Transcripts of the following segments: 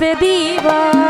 করতে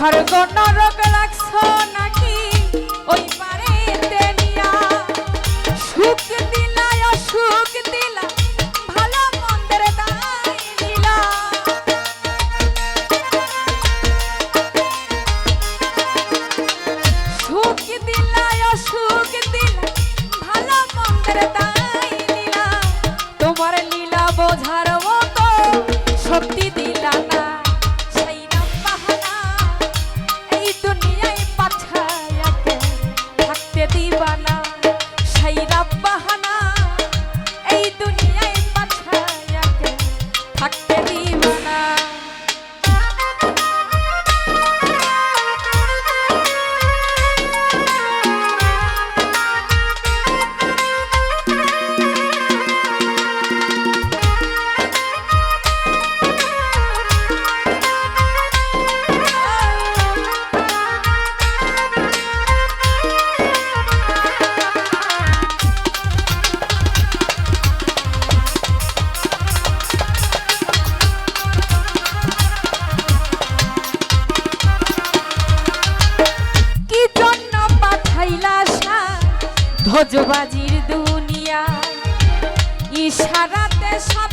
স্বর্গ নরক লাগছ না মজবাজির দুনিয়া। ইশারাতে সব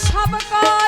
Yes, a go.